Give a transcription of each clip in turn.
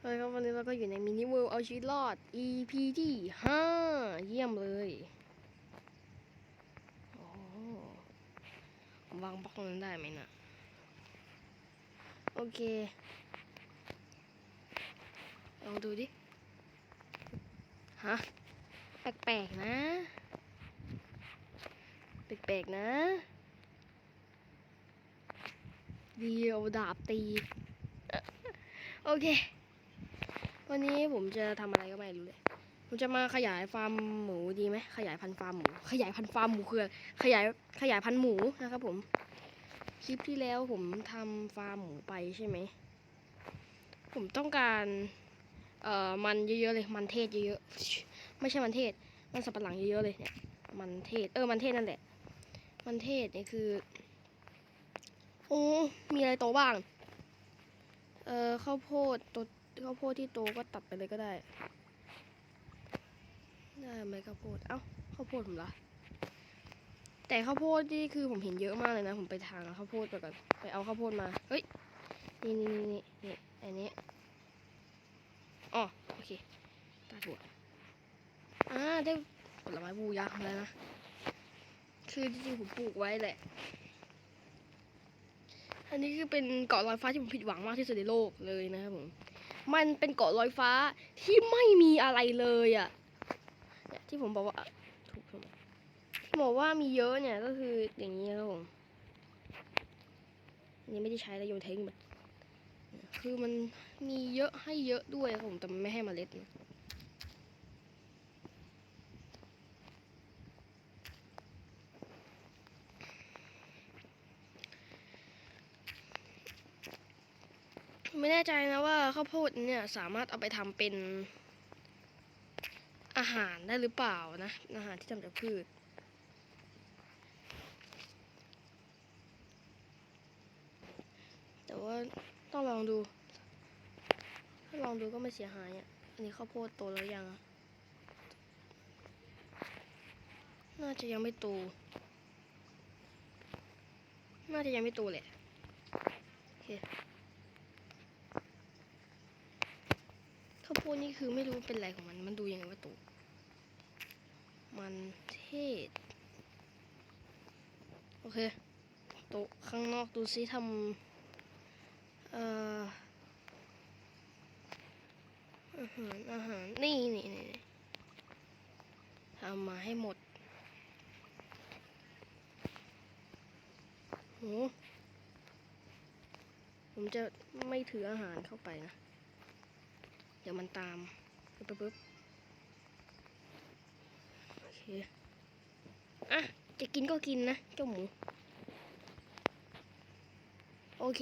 เฮ้ยครับวันนี้เราก็อยู่ในมินิเวิลด์เอาชีวิตรอด EP ที่ห้าเยี่ยมเลยโอ้วางบล็อกนั้นได้ไหมนะโอเคลองดูดิ ฮะ แปลกๆนะ แปลกๆนะ เดียวดาบตี โอเค วันนี้ผมจะทำอะไรก็ไม่รู้เลยผมจะมาขยายฟาร์มหมูดีไหมขยายพันธุ์ฟาร์มหมู ขยายพันธุ์ฟาร์มหมูคือขยายขยายพันธุ์หมูนะครับ ผม คลิปที่แล้วผมทำฟาร์มหมูไปใช่ไหม ผมต้องการเอ่อมันเยอะๆเลย มันเทศเยอะๆไม่ใช่มันเทศ มันสับปะหลังเยอะๆเลยเนี่ย มันเทศ เออ มันเทศนั่นแหละ มันเทศเนี่ยคือ โอ้ มีอะไรโตบ้าง เอ่อข้าวโพดโต ข้าวโพดที่โตก็ตัดไปเลยก็ได้ ได้ไหมข้าวโพด เอ้าข้าวโพดผมละแต่ข้าวโพดนี่คือผมเห็นเยอะมากเลยนะ ผมไปทางข้าวโพดไปก่อนไปเอาข้าวโพดมา เฮ้ย นี่นี่นี่นี่นี่อันนี้อ๋อโอเคตาถั่วอ่าได้ผลไม้บูยักษ์มาแล้วนะ คือจริงๆผมปลูกไว้แหละ อันนี้คือเป็นเกาะลอยฟ้าที่ผมผิดหวังมากที่สุดในโลกเลยนะครับผม มันเป็นเกาะลอยฟ้าที่ไม่มีอะไรเลยอะ่ะเนี่ยที่ผมบอกว่าถูกถูกที่บอกว่ามีเยอะเนี่ยก็คืออย่างนี้ครับผมนี่ไม่ได้ใช้แล้วโยนทิ้งหมดคือมันมีเยอะให้เยอะด้วยครับผมแต่ไม่ให้มเมล็ดนะ ไม่แน่ใจนะว่าข้าวโพดเนี่ยสามารถเอาไปทำเป็นอาหารได้หรือเปล่านะ อาหารที่ทำจากพืชแต่ว่าต้องลองดู ถ้าลองดูก็ไม่เสียหายอะอันนี้ข้าวโพดโตแล้วยัง น่าจะยังไม่โต น่าจะยังไม่โตแหละโอเค ข้าวโพดนี่คือไม่รู้เป็นอะไรของมัน มันดูยังไงว่าโตมันเทศ โอเคตะข้างนอกดูซิทำเอ่ออาหารอาหาร นี่นี่นี่ทำมาให้หมดโหผมจะไม่ถืออาหารเข้าไปนะ ดี๋ยวมันตามปึ๊บปึ๊บปึ๊บโอเคอะจะกินก็กินนะเจ้าหมู โอเค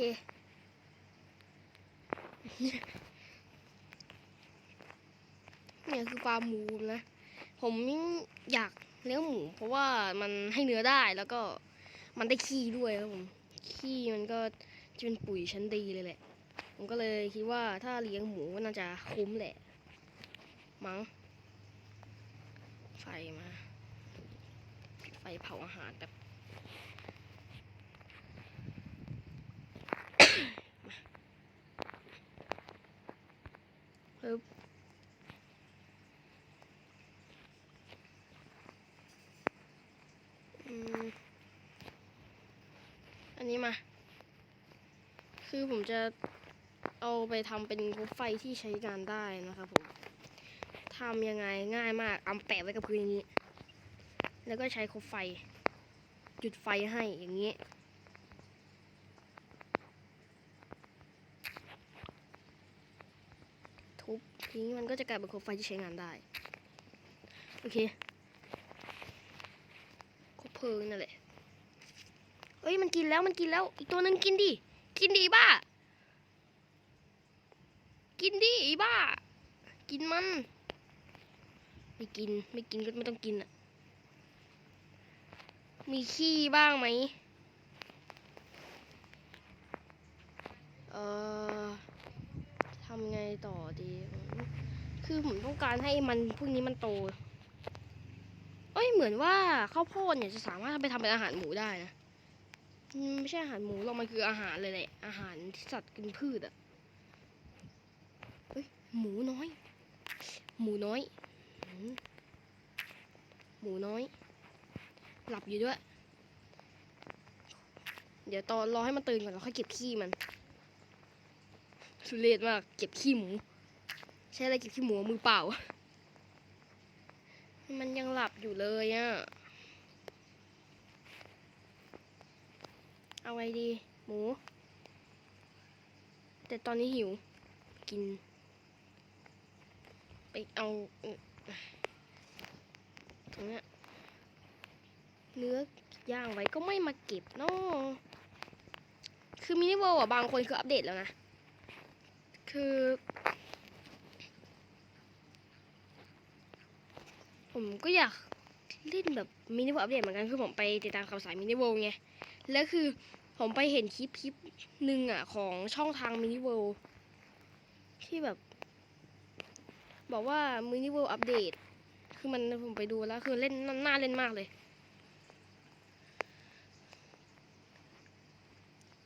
เนี่ยคือฟาร์มหมูนะ ผมอยากเลี้ยงหมู เพราะว่ามันให้เนื้อได้แล้วก็มันได้ขี้ด้วยครับผม ขี้มันก็จะเป็นปุ๋ยชั้นดีเลยแหละ ผมก็เลยคิดว่าถ้าเลี้ยงหมูก็น่าจะคุ้มแหละ มั้ง ไฟมา ไฟเผาอาหารแบบปึ๊บอืมอันนี้มา คือผมจะ เอาไปทำเป็นรถไฟที่ใช้งานได้นะครับผมทำยังไงง่ายมากเอาแปะไว้กับพื้นอย่านี้ แล้วก็ใช้คบไฟ จุดไฟให้อย่างนี้ ทุบทีนี้มันก็จะกลายเป็นโคมไฟที่ใช้งานได้ โอเคคบเพลิงนั่นแหละเอ้ยมันกินแล้วมันกินแล้ว อีกตัวหนึ่งกินดิ กินดิบ้า กินดิอีบ้า กินมัน ไม่กิน ไม่กินก็ไม่ต้องกินอะ มีขี้บ้างไหม เอ่อทำไงต่อดี คือผมต้องการให้มันพวกนี้มันโต เอ้ยเหมือนว่าข้าวโพดเนี่ยจะสามารถไปทำเป็นอาหารหมูได้นะไม่ใช่อาหารหมูหรอกมันคืออาหารเลยแหละ อาหารที่สัตว์กินพืชอะ เฮ้ยหมูน้อย หมูน้อย หมูน้อย หลับอยู่ด้วย เดี๋ยวตอนรอให้มันตื่นก่อนแล้วค่อยเก็บขี้มันสุเรศมากเก็บขี้หมู ใช้อะไรเก็บขี้หมูมือเปล่า มันยังหลับอยู่เลยอะเอาไงดี หมู แต่ตอนนี้หิว กิน เอาเอ่อตรงนี้เนื้อย่างไว้ก็ไม่มาเก็บเนาะคือมินิเวิลด์อะบางคนคืออัปเดตแล้วนะ คือ ผมก็อยากเล่นแบบมินิเวิลด์อัปเดตเหมือนกันคือผมไปติดตามข่าวสารมินิเวิลด์ไง แล้วคือผมไปเห็นคลิปคลิปหนึ่งอะของช่องทางมินิเวิลด์ที่แบบ บอกว่ามินิเวลด์อัปเดต คือมันผมไปดูแล้ว คือเล่นน่าเล่นมากเลย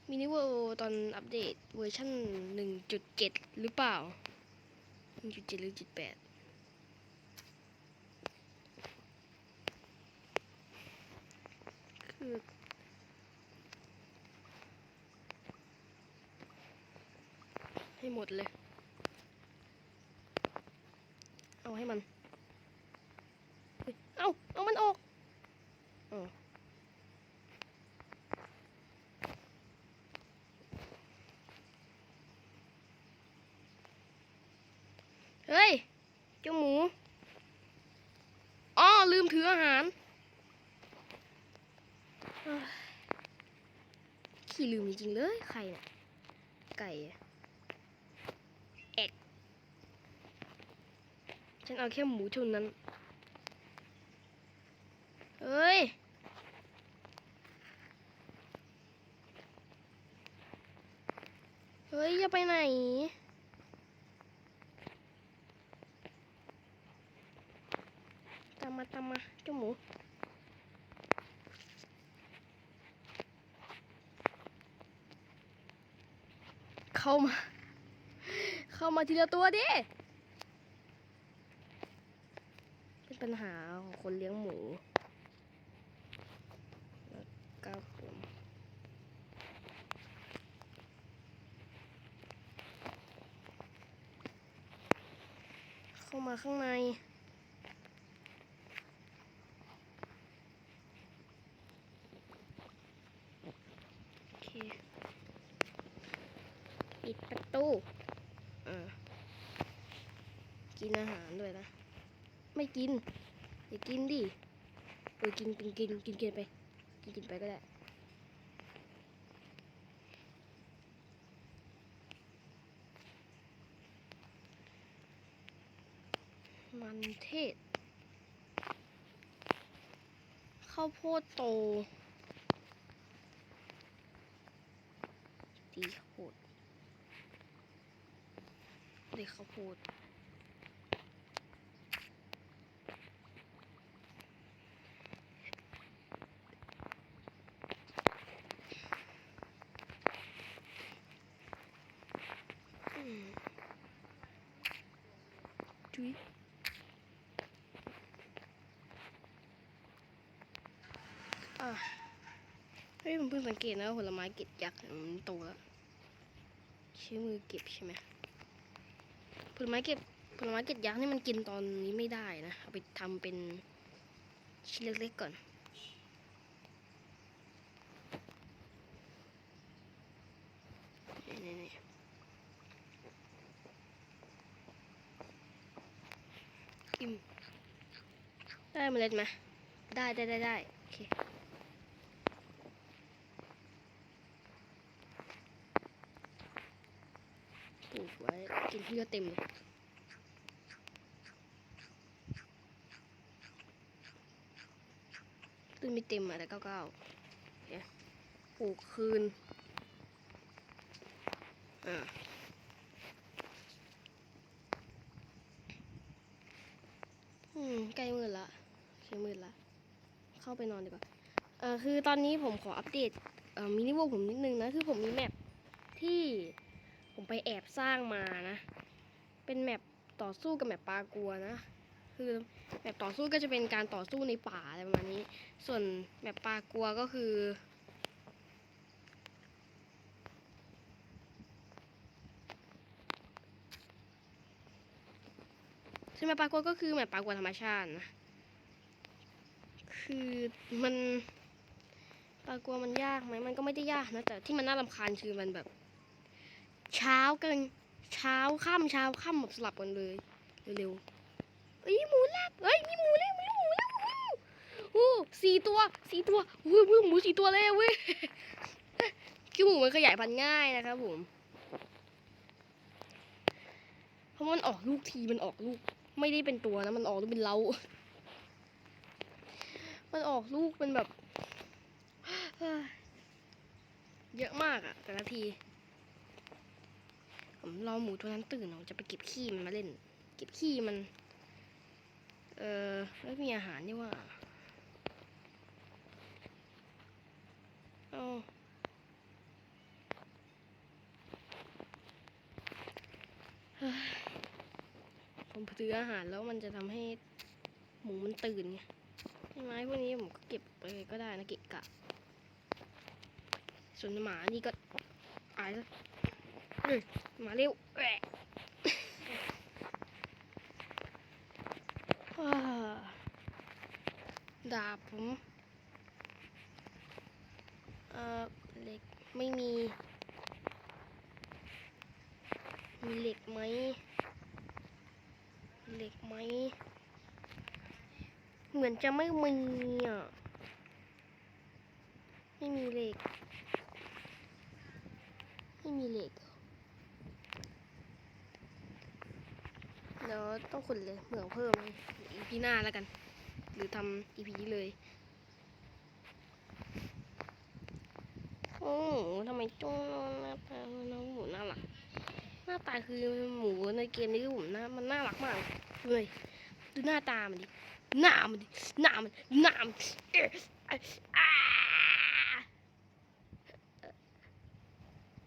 มินิเวลด์ตอนอัปเดตเวอร์ชันหนึ่งจุดเจ็ดหรือเปล่าหนึ่งจุดเจ็ดหรือจุดแปดคือให้หมดเลย เอาให้มัน เอาเอามันออกอเฮ้ย เจ้าหมู อ๋อ ลืมถืออาหาร ขี้ลืมจริงเลย ใครเนี่ยไก่อะแอก ฉันเอาแค่หมูเท่านั้น เฮ้ย เฮ้ยอย่าไปไหน ตามมาตามมาเจ้าหมูเข้ามา เข้ามาทีละตัวดิ เปัญหาของคนเลี้ยงหมูนะครับผมเข้ามาข้างใน โอเค ปิดประตูอ่ากินอาหารด้วยนะ ไม่ กิน อย่ากินดิเออกินกินกินกินกินไป กินกินไปก็ได้มันเทศ ข้าวโพดโตดีข้าวโพดดีข้าวโพด อืม จุ๊ยอะเฮ้ยผมเพิ่งสังเกตนะผลไม้เก็บยักษ์มันโตแล้วใช้มือเก็บใช่ไหมผลไม้เก็บผลไม้เก็บยักษ์นี่มันกินตอนนี้ไม่ได้นะ เอาไปทำเป็นชิ้นเล็กๆก่อนนี่นี่อิ่มได้ เมล็ดไหมได้ได้ได้ได้โอเคปลูกไว้กินที่ก็เต็มเลยต้นไม่เต็มอะแต่เก้าเก้าเนี่ยปลูกคืน อ่าอืมใกล้มือเคมืดละ เข้าไปนอนดีกว่าเออคือตอนนี้ผมขออัปเดตเอ่อมินิวอลผมนิดนึงนะคือผมมีแมปที่ผมไปแอบสร้างมานะ เป็นแมปต่อสู้กับแมปปลากัวนะ คือแมปต่อสู้ก็จะเป็นการต่อสู้ในป่าอะไรประมาณนี้ ส่วนแมปปลากัวก็คือซึ่งแมปปลากัวก็คือแมปปลากัวธรรมชาตินะ คือมันปลากลัวมันยากไหมมันก็ไม่ได้ยากนะแต่ที่มันน่ารำคาญคือมันแบบ เช้ากันเช้าค่ำเช้าค่ำแบบสลับกันเลยเร็วๆเอ้ยหมูแลบเอ้ยมีหมูแล้วมีหมูแล้วโอ้โหสี่ตัวสี่ตัวโอ้ยหมูสี่ตัวเลยเว้ยคือหมูมันขยายพันธุ์ง่ายนะครับผมเพราะมันออกลูกทีมันออกลูก ไม่ได้เป็นตัวนะมันออกลูกเป็นเล้า มันออกลูกเป็นแบบ เยอะมากอะแต่ละที ผมรอหมูตัวนั้นตื่นผมจะไปเก็บขี้มันมาเล่น เก็บขี้มัน เออแล้วมีอาหารนี่ว่าเอาผมซื้ออาหารแล้วมันจะทำให้หมูมันตื่นไง ไม้พวกนี้ผมก็เก็บไปก็ได้นะเกะกะ ส่วนหมานี่ก็อายแล้วเอ้ยหมาเร็วแอะฮ่าดาบผม เอ่อเหล็กไม่มี มีเหล็กไหม เหล็กไหม เหมือน จะไม่มีอะ ไม่มีเหล็ก ไม่มีเหล็กเดี๋ยวต้องขุดเลยเหมืองเพิ่มอีพีหน้าแล้วกัน หรือทำอีพีเลย โอ้ทำไมจ้องหน้าตาน้องหมูน่ารัก หน้าตาคือหมูในเกมนี้คือผมน่ามันน่ารักมากเลย ดูหน้าตามันดิ หน้ามันดิ หน้ามัน หน้ามันเอ๊ะอะอ่า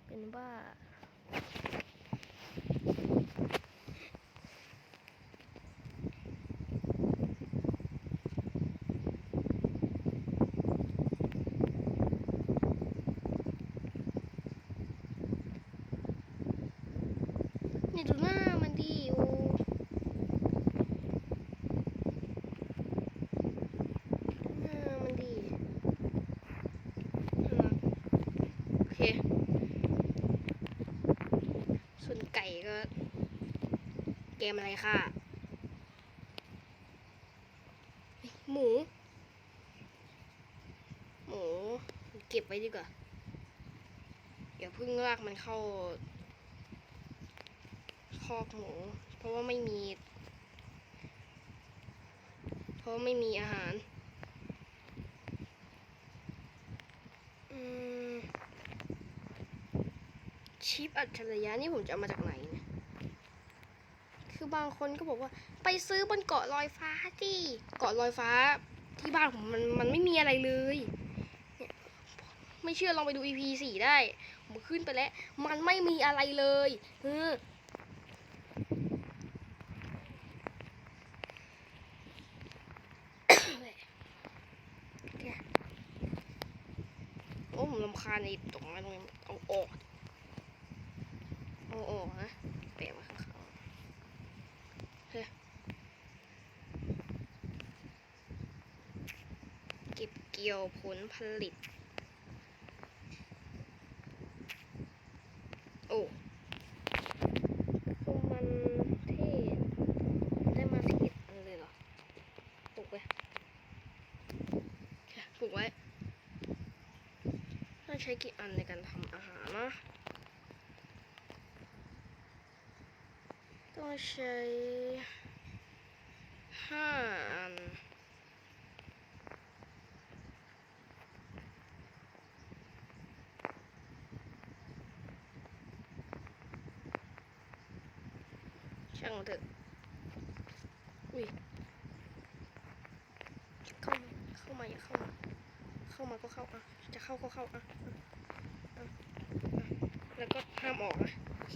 เป็นบ้า นี่ดูหน้ามันดิโอ้หน้ามันดิน่ารักโอเค ส่วนไก่ก็ เกมอะไรค่ะ หมู หมู เก็บไว้ดีกว่าอย่าเพิ่งลากมันเข้าคอกหมู เพราะว่าไม่มี เพราะไม่มีอาหาร อืม ชิป อัจฉริยะนี่ผมจะเอามาจากไหนเนี่ย คือบางคนก็บอกว่า ไปซื้อบนเกาะลอยฟ้าที่เกาะลอยฟ้าที่บ้านผมมันมันไม่มีอะไรเลยเนี่ยไม่เชื่อลองไปดู EP สี่ได้ ผมขึ้นไปแล้ว มันไม่มีอะไรเลยเออโอ้ผมรำคาญไอ้ตรงนั้นตรงนี้เอาออกเอาออกนะแปะไว้ข้างๆเฮ้ยเก็บเกี่ ยวผลผลิต โอ้คือมันเท่ได้มาสิบอันเลยเหรอปลูกไว้ปลูกไว้ต้องใช้กี่อันในการทำอาหารนะต้องใช้ห้าอัน ช่างเถอะอุ้ยเข้ามาเข้ามาอย่าเข้ามาเข้ามาก็เข้าอะจะเข้าก็เข้าอะแล้วก็ห้ามออกนะโอเค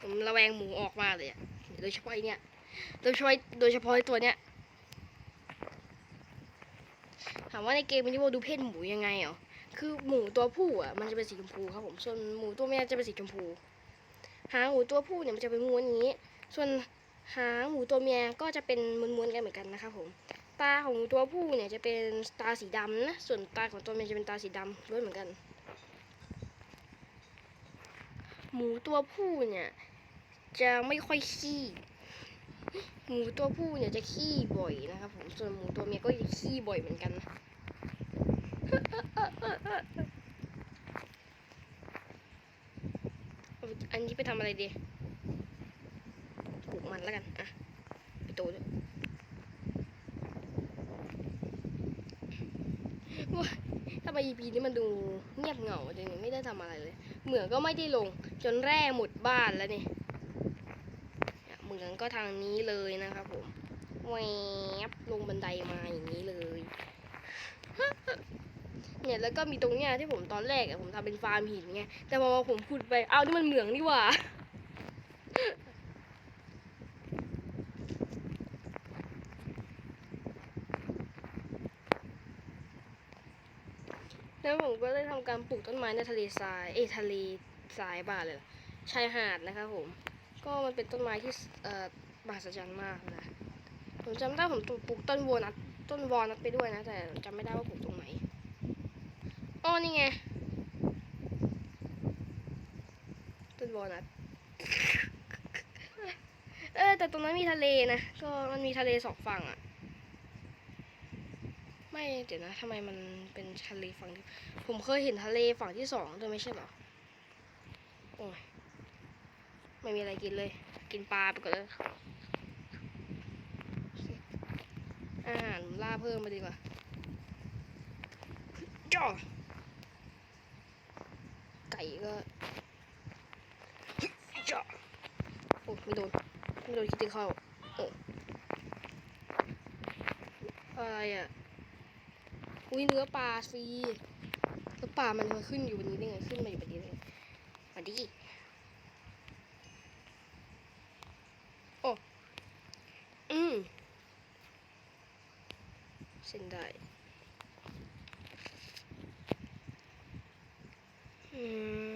ผมระแวงหมูออกมาเลยอะโดยเฉพาะไอเนี่ยโดยเฉพาะโดยเฉพาะตัวเนี้ยถามว่าในเกมมันจะว่าดูเพศหมูยังไงเหรอคือหมูตัวผู้อะมันจะเป็นสีชมพูครับผมส่วนหมูตัวเมียจะเป็นสีชมพู หางหมูตัวผู้เนี่ยมันจะเป็นม้วนอย่างนี้ ส่วนหางหมูตัวเมียก็จะเป็นม้วนๆกันเหมือนกันนะครับผมตาของตัวผู้เนี่ยจะเป็นตาสีดำนะส่วนตาของตัวเมียจะเป็นตาสีดำด้วยเหมือนกัน หมูตัวผู้เนี่ยจะไม่ค่อยขี้หมูตัวผู้เนี่ยจะขี้บ่อยนะครับผมส่วนหมูตัวเมียก็จะขี้บ่อยเหมือนกันนะ เอันนี้ไปทำอะไรดีปลูกมันแล้วกัน อะ ไปโตด้วยว้าทำไม EP นี้มันดูเงียบเหงาจังเลยไม่ได้ทำอะไรเลย เหมืองก็ไม่ได้ลง จนแร่หมดบ้านแล้วนี่เนี่ยเหมืองก็ทางนี้เลยนะครับผมแวบลงบันไดมาอย่างนี้เลย เนี่ยแล้วก็มีตรงเนี้ยที่ผมตอนแรกอะผมทำเป็นฟาร์มหินไงแต่พอผมพูดไปเอ้านี่มันเหมืองนี่หว่าแล้วผมก็ได้ทำการปลูกต้นไม้ในทะเลทรายเอทะเลทรายบ้าเลยล่ะชายหาดนะครับผม ก็มันเป็นต้นไม้ที่เอ่อมหัศจรรย์มากนะผมจำได้ผมปลูกต้นวอนัทต้นวอนัทไปด้วยนะแต่จำไม่ได้ว่าปลูกตรง นอ๋อนี่ไงต้นวอลนัทเออแต่ตรงนั้นมีทะเลนะ ก็มันมีทะเลสองฝั่งอะไม่เดี๋ยวนะทำไมมันเป็นทะเลฝั่งที่ผมเคยเห็นทะเลฝั่งที่สองด้วยไม่ใช่เหรอโอ้ยไม่มีอะไรกินเลย กินปลาไปก่อนเลยอาหารล่าเพิ่มมาดีกว่าจ้าไก็จ่อโอ้ไม่โดนไม่โดนคิดถึงเข้าโอ้อะไรอะ อุ้ยเนื้อปลาฟรีแล้วปลามันมาขึ้นอยู่บนนี้ได้ไง ขึ้นมาอยู่บนนี้ได้ไงมาดิโอ้ อืมเส้นได้ อืม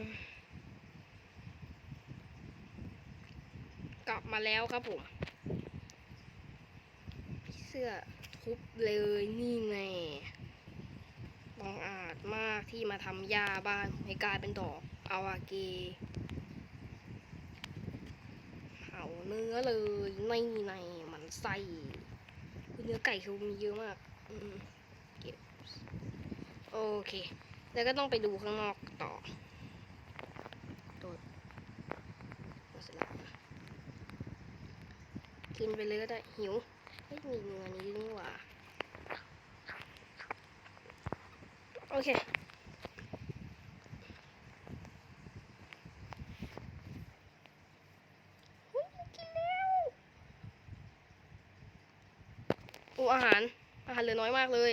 กลับ มาแล้วครับผมเสื้อทุบเลยนี่ไงบังอาจมากที่มาทำยาบ้านให้กลายเป็นดอกอาวาเกเผาเนื้อเลยในในมันไส้เนื้อไก่คือมีเยอะมากเก็บโอเค แล้วก็ต้องไปดูข้างนอกต่อโดดเอาเสร็จแล้ว กินไปเลยก็ได้หิวไม่มีเนื้อนี้นี่หว่าโอเคอุ๊ยกินแล้วโอ้อาหารอาหารเหลือน้อยมากเลย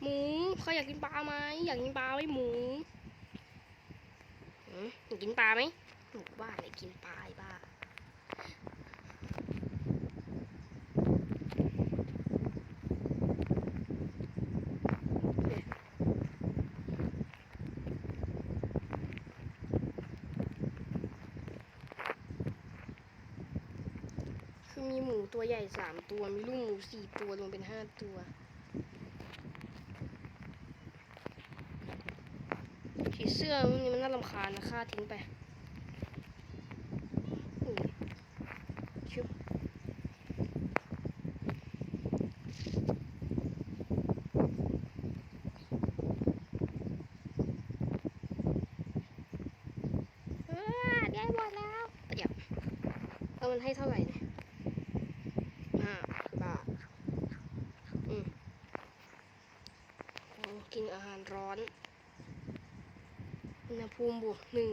หมูเขา อยากกินปลาไหมอยากกินปลาไหมหมูอยากกินปลาไหมหนูบ้าอะไรกินปลาไอ้บ้าคือมีหมูตัวใหญ่สามตัว มีลูกหมูสี่ตัวรวมเป็นห้าตัว เสื้อมันนี่มันน่ารำคาญนะฆ่าทิ้งไปชุบได้หมดแล้วเดี๋ยวเอามันให้เท่าไหร่เนี่ยห้าบาทอืมกินอาหารร้อน อุณหภูมิบวกหนึ่ง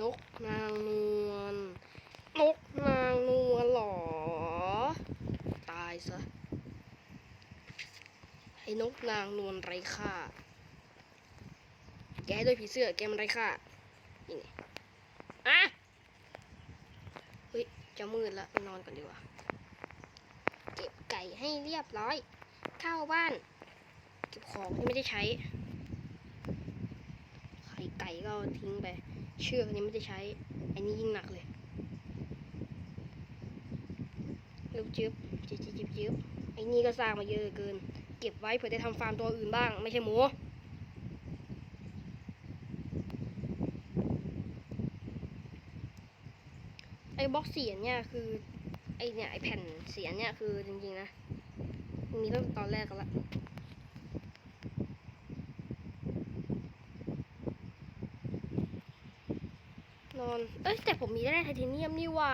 นกนางนวลนกนางนวลหรอ ตายซะไอ้นกนางนวลไร้ค่าแกด้วยผีเสื้อแกมันไร้ค่านี่ไงอะเฮ้ยจะมืดล้วไปนอนก่อนดีกว่า ให้เรียบร้อย เข้าบ้านเก็บของที่ไม่ได้ใช้ ไข่ไก่ก็เอาทิ้งไป เชือกนี้ไม่ได้ใช้ อันนี้ยิ่งหนักเลยลูกจึ๊บจึ๊บจึ๊บจึ๊บไอ้นี่ก็สร้างมาเยอะเกิน เก็บไว้เผื่อได้ทำฟาร์มตัวอื่นบ้าง ไม่ใช่หมูไอ้บล็อกเสียงเนี่ยคือ ไอเนี่ยไอแผ่นเสียงเนี่ยคือจริงๆนะมีตั้งตอนแรกกันละนอน เอ้ยแต่ผมมีได้ไทเทเนียมนี่ว่า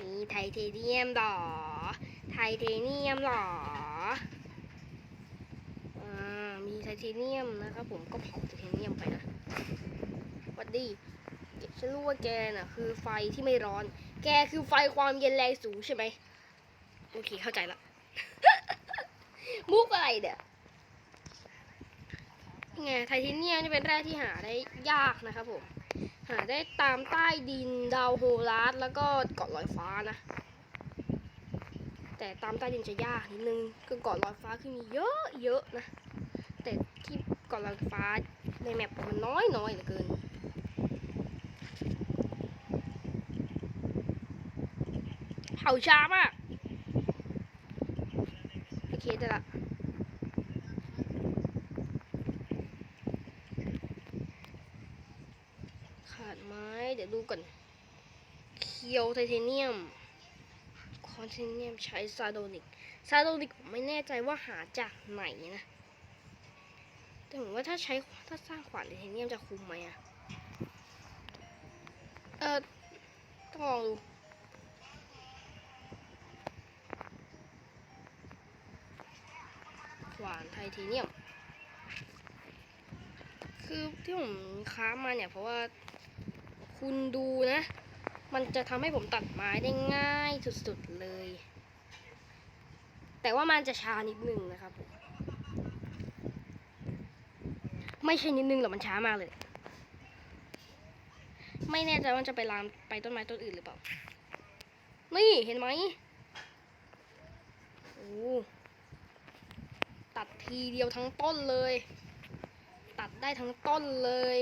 มีไทเทเนียมหรอ ไทเทเนียมหรอ อ่า มีไทเทเนียมนะครับผมก็เผาไทเทเนียมไปนะวัดดีฉันรู้ว่าแกน่ะ คือไฟที่ไม่ร้อน แกคือไฟความเย็นแรงสูงใช่ไหมโอเคเข้าใจละ มุกอะไรเนี่ยไงไทเทเนียมนี่เป็นแร่ที่หาได้ยากนะครับผม หาได้ตามใต้ดินดาวโฮลาร์แล้วก็เกาะลอยฟ้านะ แต่ตามใต้ดินจะยากนิดนึงคือเกาะลอยฟ้าคือมีเยอะเยอะนะ แต่ที่เกาะลอยฟ้าในแมปมันน้อยน้อยเหลือเกิน ผาช้ามาก โอเคได้ละขาดไม้ เดี๋ยวดูก่อน เคียวไทเทเนียม คอนเทเนียมใช้ซาโดนิก ซาโดนิกผมไม่แน่ใจว่าหาจากไหนนะ แต่ผมว่าถ้าใช้ถ้าสร้างขวานไทเทเนียมจะคุ้มไหมอะเออต้องลองดู วานไทเทเนียม คือที่ผมค้ามาเนี่ยเพราะว่าคุณดูนะ มันจะทำให้ผมตัดไม้ได้ง่ายสุดๆเลย แต่ว่ามันจะช้านิดนึงนะครับผม ไม่ใช่นิดนึงหรอกมันช้ามากเลย ไม่แน่ใจว่าจะไปลามไปต้นไม้ต้นอื่นหรือเปล่า นี่เห็นไหมโอ้ ตัดทีเดียวทั้งต้นเลย ตัดได้ทั้งต้นเลย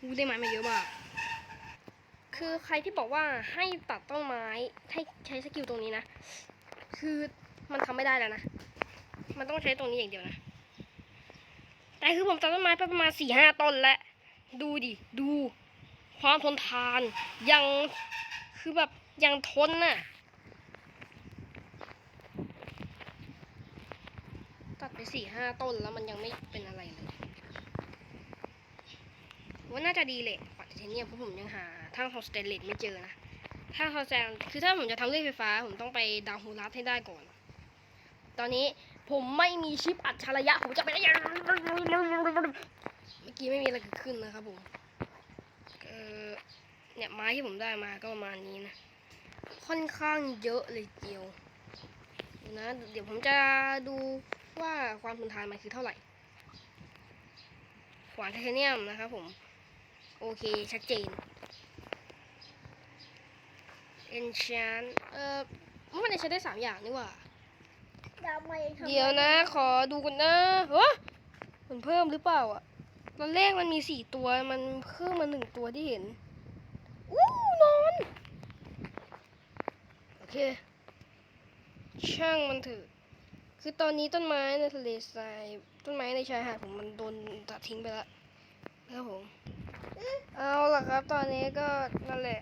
วูได้ไม้มาเยอะมาก คือใครที่บอกว่าให้ตัดต้นไม้ ให้ใช้สกิลตรงนี้นะ คือมันทำไม่ได้แล้วนะ มันต้องใช้ตรงนี้อย่างเดียวนะ แต่คือผมตัดต้นไม้ไปประมาณสี่ห้าต้นแล้ว ดูดิ ดู ความทนทาน ยัง คือแบบยังทนน่ะ ตัดไป สี่ห้าต้นแล้วมันยังไม่เป็นอะไรเลยว่าน่าจะดีเลยปัดไทเทเนียมเพราะผมยังหาทางทอสเตนเลสไม่เจอนะถ้างทองสเตนคือถ้าผมจะทำเรื่องไฟฟ้า ผมต้องไปดาวฮูรัสให้ได้ก่อน ตอนนี้ผมไม่มีชิปอัจฉริยะ ผมจะไปได้ยังเมื่อกี้ไม่มีอะไรเกิดขึ้นนะครับผมเออเนี่ยไม้ที่ผมได้มาก็ประมาณนี้นะ ค่อนข้างเยอะเลยเดียวนะ เดี๋ยวผมจะดู ว่าความทนทานมันคือเท่าไหร่ ขวานไทเทเนียมนะครับผม โอเค ชัดเจน enchant เอ่อมันจะใช้ได้สามอย่างนี่หว่าทำไมทำไมเดี๋ยวนะ ขอดูกันนะเฮ้ยมันเพิ่มหรือเปล่าอะ ตอนแรกมันมีสี่ตัว มันเพิ่มมาหนึ่งตัวที่เห็น อู้นอน โอเค ช่างมันเถอะ คือตอนนี้ต้นไม้ในทะเลทรายต้นไม้ในชายหาดผมมันโดนตัดทิ้งไปแล้วนะครับผมเอาล่ะครับ ตอนนี้ก็นั่นแหละ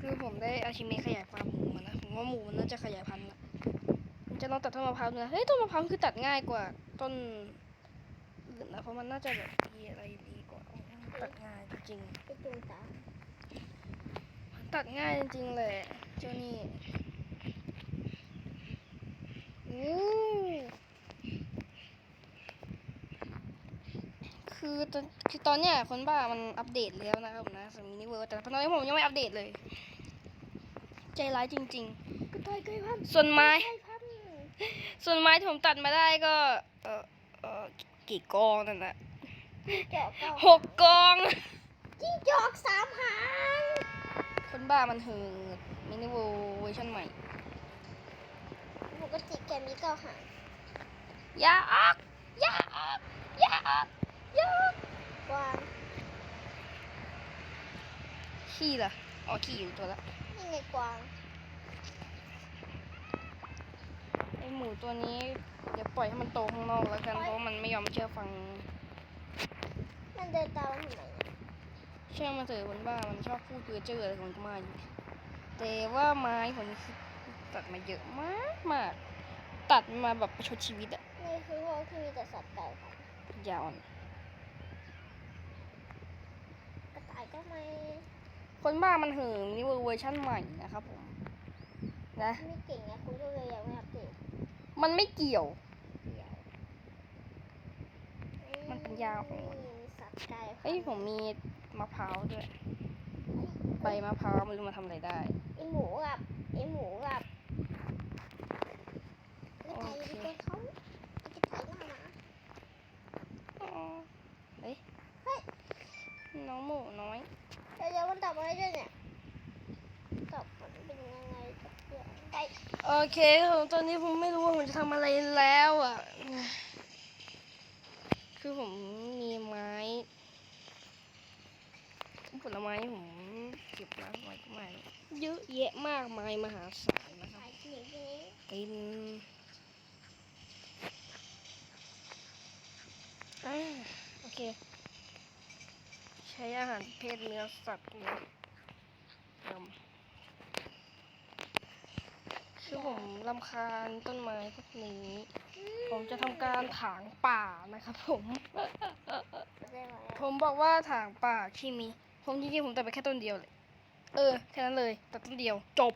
คือผมได้อาชิเมะขยายฟามหมูมานะผมว่าหมูมันน่าจะขยายพันธุ์ละผมจะลองตัดต้นมะพร้าวดูนะเฮ้ยต้นมะพร้าวคือตัดง่ายกว่าต้นอื่นนะเพราะมันน่าจะแบบมีอะไรดีกว่าตัดง่ายจริงตัดง่ายจริงเลยเจ้านี่อู้ คือตอนคือตอนเนี้ยคนบ้ามันอัปเดตแล้วนะครับผมนะสำหรับมินิเวิร์แต่ตอนนี้ผมยังไม่อัปเดตเลย ใจร้ายจริงกระต่ายไก่พันธุ์ๆส่วนไม้ไก่พันธุ์ส่วนไม้ที่ผมตัดมาได้ก็ เออเออกี่กองนั่นนะจิ้งจอกเก้าหกกองจิ้งจอกสามหางคนบ้ามันหืดมินิเวิร์เวอร์ชันใหม่ป กติแกมีเก้าหางอย่าออกอย่าออกอย่าออกอย่าออกกวางขี้ล่ะอ๋อขี้อยู่ตัวละนี่ไงกวางไอหมูตัวนี้เดี๋ยวปล่อยให้มันโตข้างนอกแล้วกันเพราะว่ามันไม่ยอมเชื่อฟัง มันเดินตามทำไมเนี่ยเชื่อมาเถอะคนบ้ามันชอบพูดเพ้อเจ้ออะไรของมันก็มาอยู่แต่ว่าไม้คนนี้คือ ตัดมาเยอะมากมาก ตัดมาแบบประชดชีวิตอะนี่คือโลกที่มีแต่สัตว์ไก่พันธุ์ยาวอ่อนกระต่ายก็ไม่ คนบ้ามันเหิมนี่เวอร์ชันใหม่นะครับผมนะไม่เก่งนะคุณก็เลยยังไม่อัปเดตมันไม่เกี่ยวเดี๋ยวมันเป็นยาวของมันมีสัตว์ไก่พันธุ์เอ้ยผมมีมะพร้าวด้วย ใบมะพร้าวไม่รู้มาทำอะไรได้ไอหมูกับไอหมูกับกระต่าย โอเคเป็นเขากระต่ายหน้าหมาอ๋อเฮ้ย น้องหมูน้อยเดี๋ยวมันตอบอะไรด้วยเนี่ยตอบมันเป็นยังไงเดี๋ยวไปโอเคผมตอนนี้ผมไม่รู้ว่าผมจะทำอะไรแล้วอะ คือผมมีไม้ ผลไม้ผมเก็บมาไว้ก็ไม่เยอะแยะมากมายมหาศาลนะครับเป็นอ่า โอเค ใช้อาหารเพศเนื้อสัตว์นะยำคือผมรำคาญต้นไม้พวกนี้ ผมจะทำการถางป่านะครับผมได้ไหมผมบอกว่าถางป่าที่มี ผมจริงๆผมตัดไปแค่ต้นเดียวเลย เออ แค่นั้นเลยตัดต้นเดียวจบ